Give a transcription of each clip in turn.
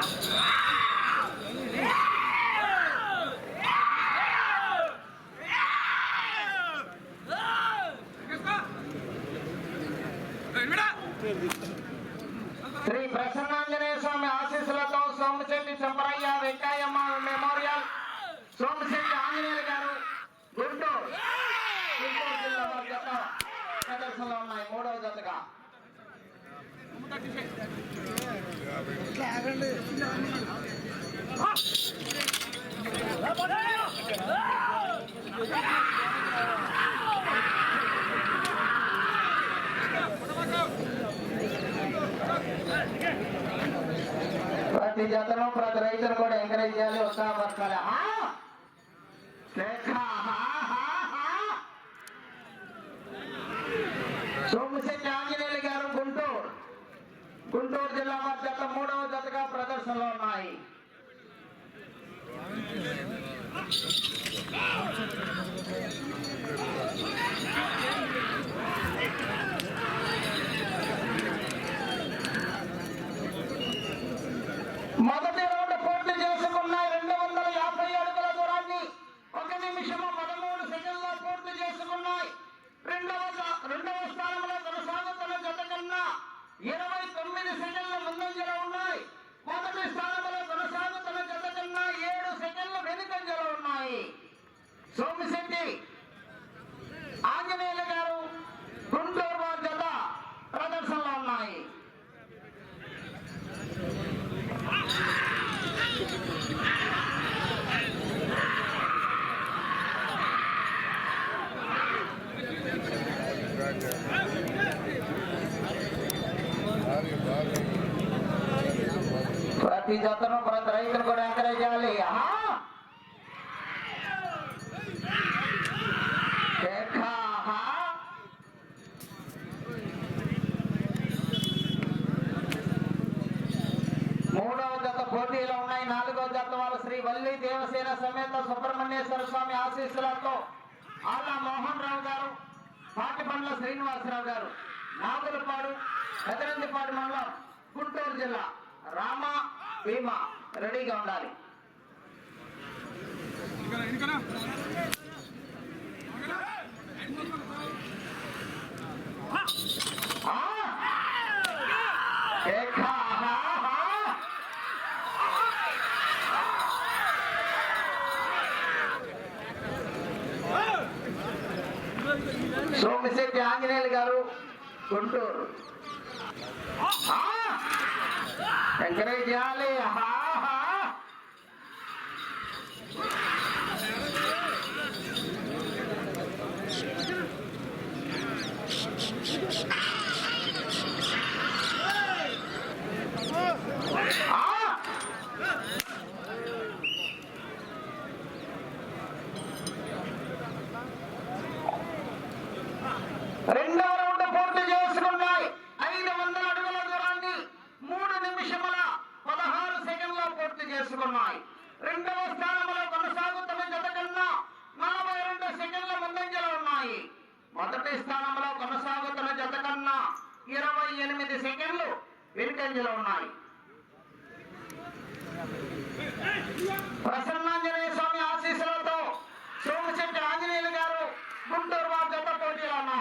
happen. ప్రతి జతను ప్రతి రైతును కూడా ఎంకరేజ్ చేయాలి ఉత్సాహపరచాలి. ఈ జతను ప్రతి రైతులు కూడా ఎంకరేజ్ చేయాలి మూడవ జత పోటీలు ఉన్నాయి. నాలుగవ జత వారు శ్రీ వల్లి దేవసేన సమేత సుబ్రహ్మణ్యేశ్వర స్వామి ఆశీస్సులతో ఆళ్ళ మోహన్ రావు గారు పాటిపండ్ల శ్రీనివాసరావు గారు నాగులపాడు పెదరందిపాడు మండలం గుంటూరు జిల్లా రామ భీమా రెడీగా ఉండాలి. సో ఆంజనేయులు గారు గుంటూరు. గుంటూరు వారు జత పోటీలో ఉన్నా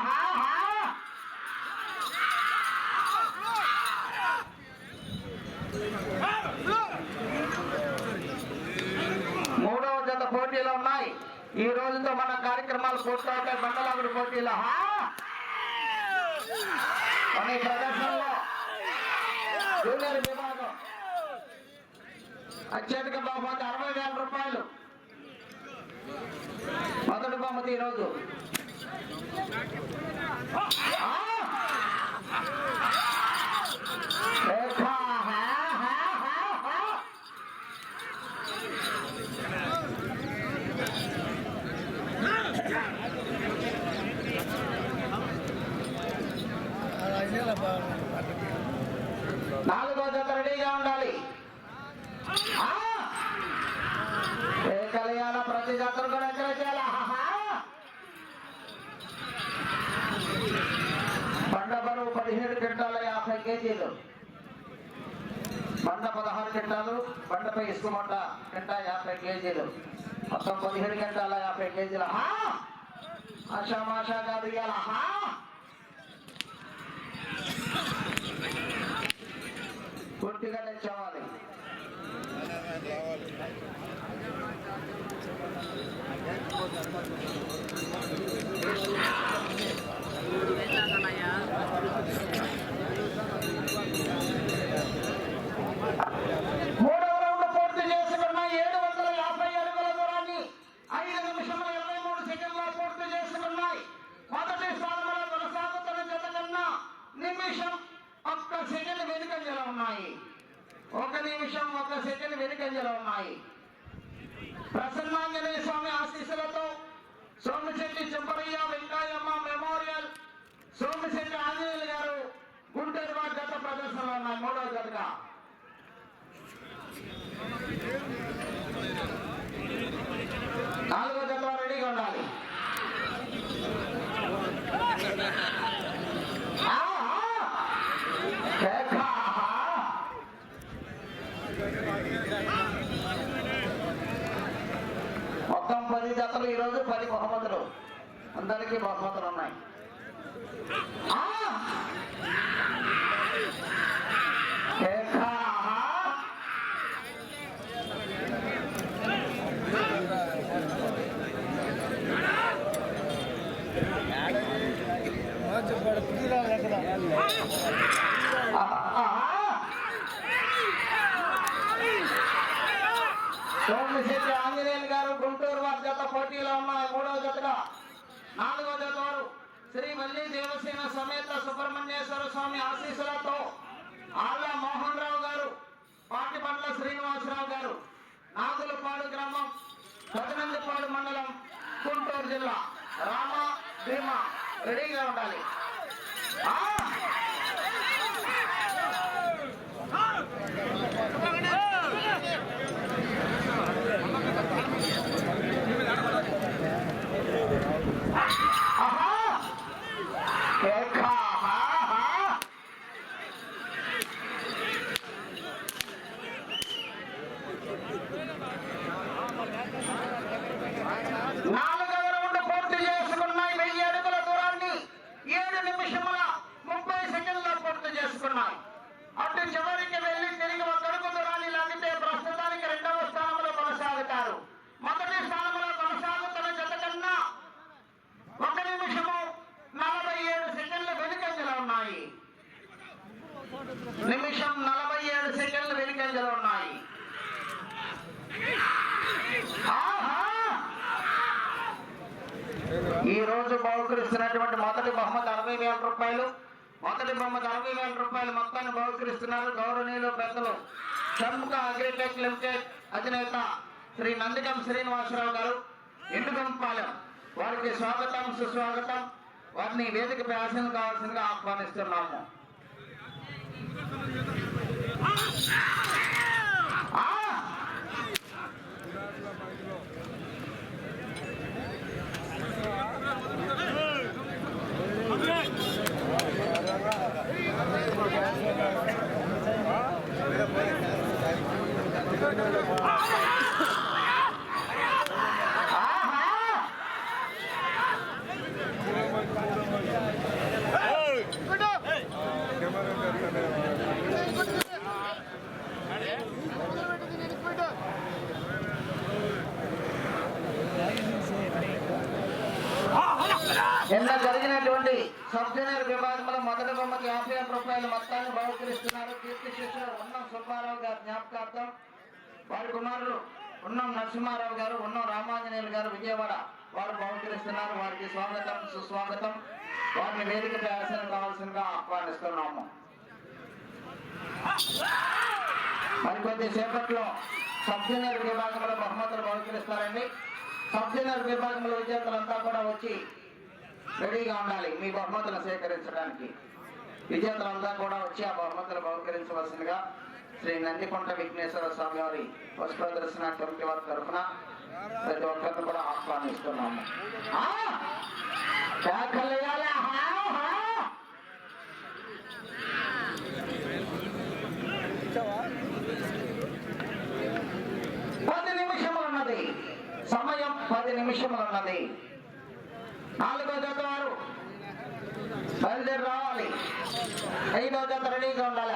మూడవ జత పోటీలు ఉన్నాయి. ఈ రోజుతో మన కార్యక్రమాలు పూర్తవుతాయి. బండలాగుడి పోటీలో మన ప్రదర్శనలో. జూనియర్ విభాగం. అత్యధిక బహుమతి అరవై వేల రూపాయలు. మొదటి బహుమతి ఈరోజు. బండ పదహారు గంటలు బండపై ఇసుక మూట గంట యాభై కేజీలు మొత్తం పదిహేడు గంటల యాభై కేజీలు ఆహా! ఆషా మాషా కాదు ఇవాళ ఆహా! పూర్తిగా తెచ్చేవాలి మూడవ నిమిషం ఒక సెకండ్ వెనుకంజలో ఉన్నాయి. ప్రసన్నాంజనేయ స్వామి ఆశీస్సులతో సోమిశెట్టి చెంపరయ్య వెంకయ్యమ్మ మెమోరియల్ సోమిశెట్టి ఆంజనేయులు గారు గుంటూరు వారి జత ప్రదర్శనలో ఉన్నాయి మూడవ జతగా. నాలుగో జత రెడీగా ఉండాలి ఆ, ఆ. కేక, ఆహా. మొత్తం పది జతలు ఈరోజు పది బహుమతులు అందరికీ బహుమతులు ఉన్నాయి ఆ! కేక, ఆహా. సోమశెట్టి ఆంజనేయులు గారు గుంటూరు వారి జత పోటీలో ఉన్నాయి మూడవ జతగా నాలుగో జత వారు శ్రీ వల్లి దేవసేన సమేత సుబ్రహ్మణ్యేశ్వర స్వామి ఆశీస్సులతో ఆళ్ళ మోహన్ రావు గారు పాటిపండ్ల శ్రీనివాసరావు గారు నాగులపాడు గ్రామం కదనందిపాడు మండలం గుంటూరు జిల్లా రామ భీమ రెడీగా ఉండాలి ఆ! ఆహా! కేక, ఆహా, ఆహా! నాలుగవ రౌండ్ పూర్తి చేసుకున్నాయి వెయ్యి అడుగుల దూరాన్ని ఏడు నిమిషముల ముప్పై సెకండ్ల పూర్తి చేసుకున్నాయి అటు చివరికి వెళ్ళి తిరిగి ఒక అడుగు దూరాన్ని లాగితే ప్రస్తుతానికి రెండవ స్థానంలో కొనసాగుతారు మొదటి స్థానంలో కొనసాగుతున్న జత కన్నా ఒక నిమిషము నలభై ఏడు సెకండ్లు వెనుకంజలో ఉన్నాయి నిమిషం నలభై ఏడు సెకండ్లు వెనుకంజలో ఉన్నాయి ఆహా! ఈ రోజు బహుకరిస్తున్నటువంటి మొదటి బహుమతి అరవై వేల రూపాయలు మొదటి బహుమతి వేల రూపాయల మొత్తాన్ని బహుకరిస్తున్నారు గౌరవనీయులు పెద్దలు. ప్రముఖ అగ్రిటెక్ లిమిటెడ్ అధినేత శ్రీ నందికం శ్రీనివాసరావు గారు ఎండుగంపాలెం వారికి స్వాగతం సుస్వాగతం. వారిని వేదికపై ఆశయం కావాల్సిందిగా ఆహ్వానిస్తున్నాము. నిన్న జరిగినటువంటి సబ్ జూనియర్ విభాగంలో మొదటి బొమ్మకి యాభై రూపాయల మొత్తాన్ని బహుకరిస్తున్నారు. కీర్తి శిష్యులు ఉన్న సుబ్బారావు గారి జ్ఞాపకార్థం వారి కుమారులు ఉన్నం నరసింహారావు గారు ఉన్నం రామాంజనేయులు గారు విజయవాడ వారు బహుకరిస్తున్నారు. వారికి స్వాగతం సుస్వాగతం. వారిని వేదిక ప్రయాసం కావాల్సిందిగా ఆహ్వానిస్తున్నాము. మరికొద్ది సేపట్లో సబ్ జూనియర్ విభాగంలో బహుమతులు బహుకరిస్తారండి. సబ్ జూనియర్ విభాగంలో విజేతలంతా కూడా వచ్చి రెడీగా ఉండాలి మీ బహుమతులు సేకరించడానికి. విజేతలంతా కూడా వచ్చి ఆ బహుమతులు బహుకరించవలసిందిగా శ్రీ నందికొండ విఘ్నేశ్వర స్వామి వారి పుష్ప దర్శన కమిటీ వారి తరఫున ప్రతి ఒక్కరిని కూడా ఆహ్వానిస్తున్నాము. పది నిమిషములు ఉన్నది సమయం పది నిమిషములు ఉన్నది నాలుగో జత వారు. బయలుదేరి రావాలి. ఐదో జత రెడీగా ఉండాలి.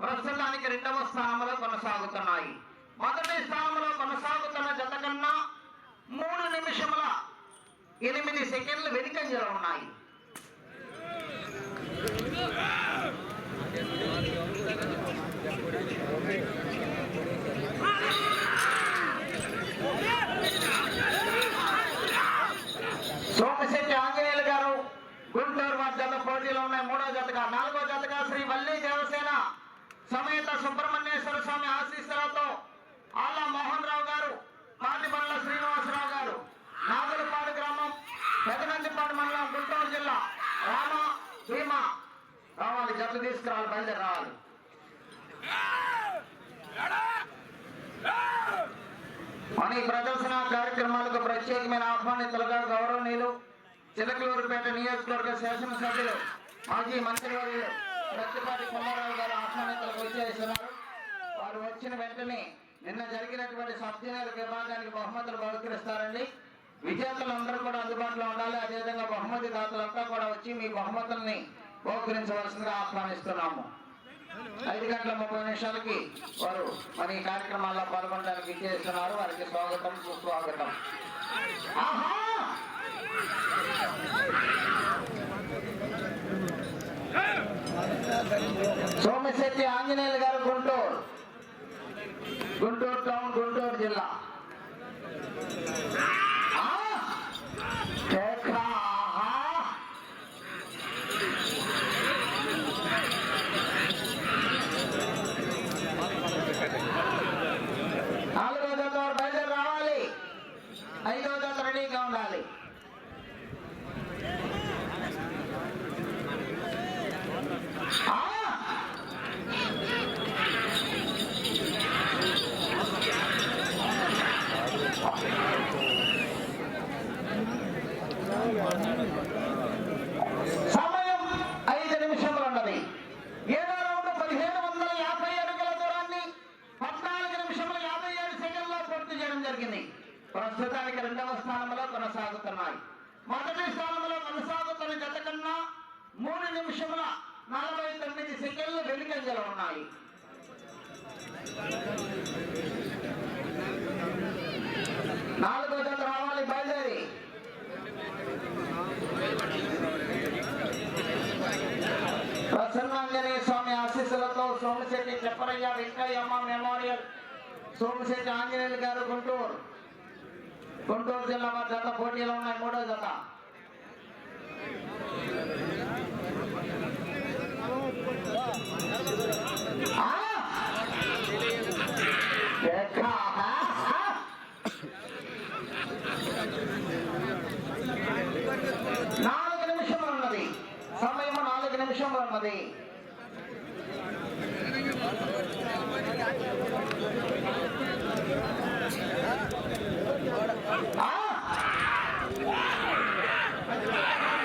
ప్రస్తుతానికి రెండవ స్థానంలో కొనసాగుతున్నాయి. మొదటి స్థానంలో కొనసాగుతున్న జత కన్నా మూడు నిమిషముల ఎనిమిది సెకండ్లు వెనుకంజలో ఉన్నాయి. సోమశెట్టి ఆంజనేయులు గారు గుంటూరు వారి జత పోటీలో ఉన్నాయి. మూడో జతగా నాలుగో జతగా శ్రీ వల్లి దేవసేన సమేత సుబ్రహ్మణ్యేశ్వర స్వామి ఆశీస్సులతో ఆళ్ళ మోహన్ రావు గారు మాటిబండ్ల శ్రీనివాసరావు గారు నాగులపాడు గ్రామం పెదనందిపాడు మండలం గుంటూరు జిల్లా రామ భీమా. రావాలి జట్లు తీసుకురావాలి బయలుదేరి రావాలి. మన ఈ ప్రదర్శన కార్యక్రమాలకు ప్రత్యేకమైన ఆహ్వానితులుగా గౌరవనీయులు చిలకలూరుపేట నియోజకవర్గ శాసనసభ్యులు మాజీ మంత్రివర్యులు ప్రత్తిపాటి కుమారావు గారు ఆహ్వానితులకు వచ్చేస్తున్నారు వారు వచ్చిన వెంటనే నిన్న జరిగినటువంటి సబ్జీనియర్ విభాగానికి బహుమతులు బహుకరిస్తారండి. విజేతలందరూ కూడా అందుబాటులో ఉండాలి. అదేవిధంగా బహుమతి దాతలంతా కూడా వచ్చి మీ బహుమతుల్ని బహుకరించవలసిందిగా ఆహ్వానిస్తున్నాము. ఐదు గంటల ముప్పై నిమిషాలకి వారు మరి ఈ కార్యక్రమాల్లో పాల్గొనడానికి విచ్చేస్తున్నారు వారికి స్వాగతం సుస్వాగతం. ఆహా! సోమశెట్టి ఆంజనేయులు గారు గుంటూరు. గుంటూరు టౌన్ గుంటూరు జిల్లా ఆ! కేక! ఆహా! నాలుగో జత వారు బయలుదేరి రావాలి ఐదో జత రెడీగా ఉండాలి ఆ! సమయం ఐదు నిమిషములు ఉన్నది సెకండ్లు వెనుకంజలు ఉన్నాయి నాలుగో జత రావాలి బయలుదేరి ప్రసన్నాంజనేయ స్వామి ఆశీస్సులతో సోమశెట్టి చెప్పరయ్య వెంకయ్యమ్మ మెమోరియల్ సోమశెట్టి ఆంజనేయులు గారు గుంటూరు. గుంటూరు జిల్లా వారి జత పోటీలో ఉన్నాయి మూడో జత. నాలుగు నిమిషములు ఉన్నది. సమయం నాలుగు నిమిషములు ఉన్నది. ఆ!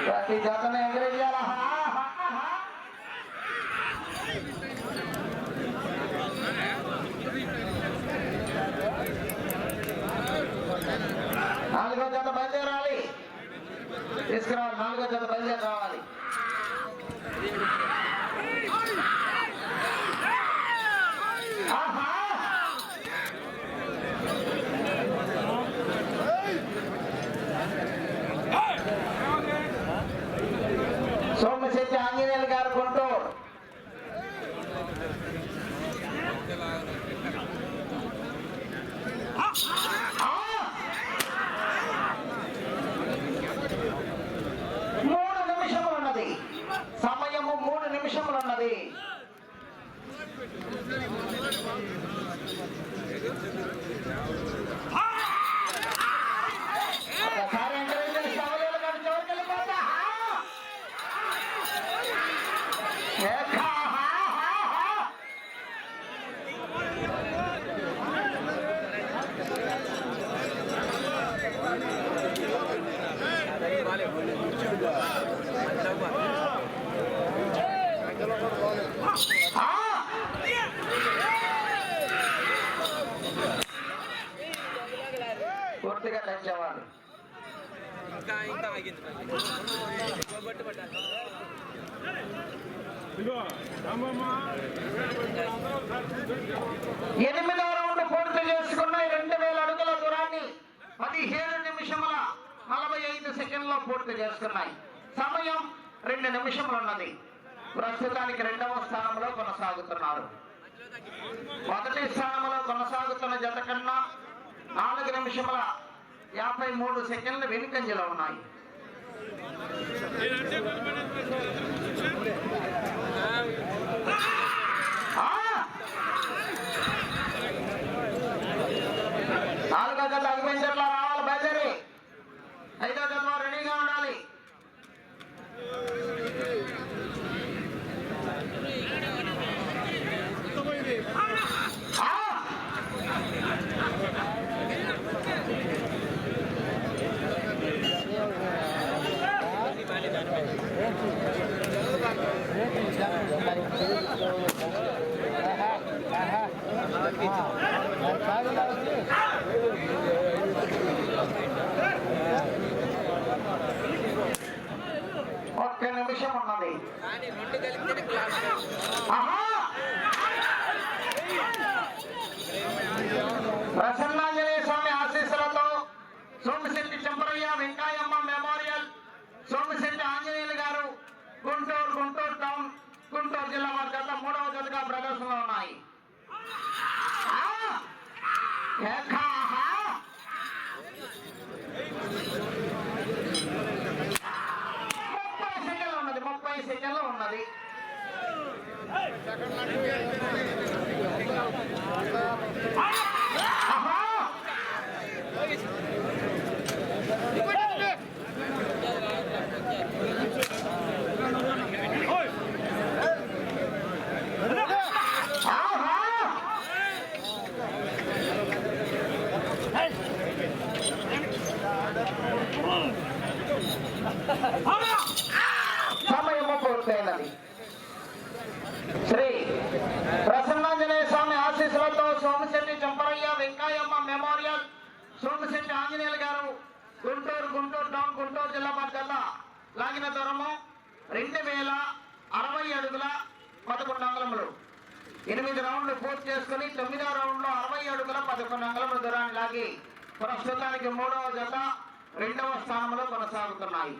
ప్రతి జతను ఎగిరేయాల నాలుగో జత బయలుదేరాలి తీసుకురావాలి నాలుగో జత బయలుదేరి రావాలి এক పదిహేడు నిమిషముల నలభై ఐదు సెకండ్లో పూర్తి చేస్తున్నాయి సమయం రెండు నిమిషములు ఉన్నది. ప్రస్తుతానికి రెండవ స్థానంలో కొనసాగుతున్నారు. మొదటి స్థానంలో కొనసాగుతున్న జత కన్నా నాలుగు నిమిషముల యాభై మూడు సెకండ్లు వెనుకంజలో ఉన్నాయి. ఆ! నాలుగో జత అగ్మెంచర్లో రావాలి బయలుదేరి ఐదో జత రెడీగా ఉండాలి ఆ! ఒక్క నిమిషం ఉన్నది కానీ రెండు కలిపితేనే క్లాస్ ఆహా! ప్రసన్నాంజనేయ స్వామి ఆశీస్సులతో సోమశెట్టి చెంపరయ్య వెంకాయమ్మ మెమోరియల్ సోమశెట్టి ఆంజనేయులు గారు గుంటూరు గుంటూరు టౌన్ గుంటూరు జిల్లా వారి జత మూడవ జతగా ప్రదర్శనలో ఉన్నాయి. ముప్పై సెకండ్లు ఉన్నది ముప్పై సెకండ్లు ఉన్నది. ఆహా! ఆహా! సమయము పూర్తయినది శ్రీ ప్రసన్నాంజనేయ స్వామి ఆశీస్సులతో సోమశెట్టి చంపరయ్య వెంకాయమ్మ మెమోరియల్ సోమశెట్టి ఆంజనేయులు గారు గుంటూరు గుంటూరు టౌన్ గుంటూరు జిల్లా మధ్యలో లాగిన దూరము రెండు వేల అరవై అడుగుల పదకొండు అంగలములు ఎనిమిది రౌండ్లు పూర్తి చేసుకుని తొమ్మిదో రౌండ్లో అరవై అడుగుల పదకొండు అంగుళముల దూరాన్ని లాగి ప్రస్తుతానికి మూడవ జత రెండవ స్థానంలో కొనసాగుతున్నాయి.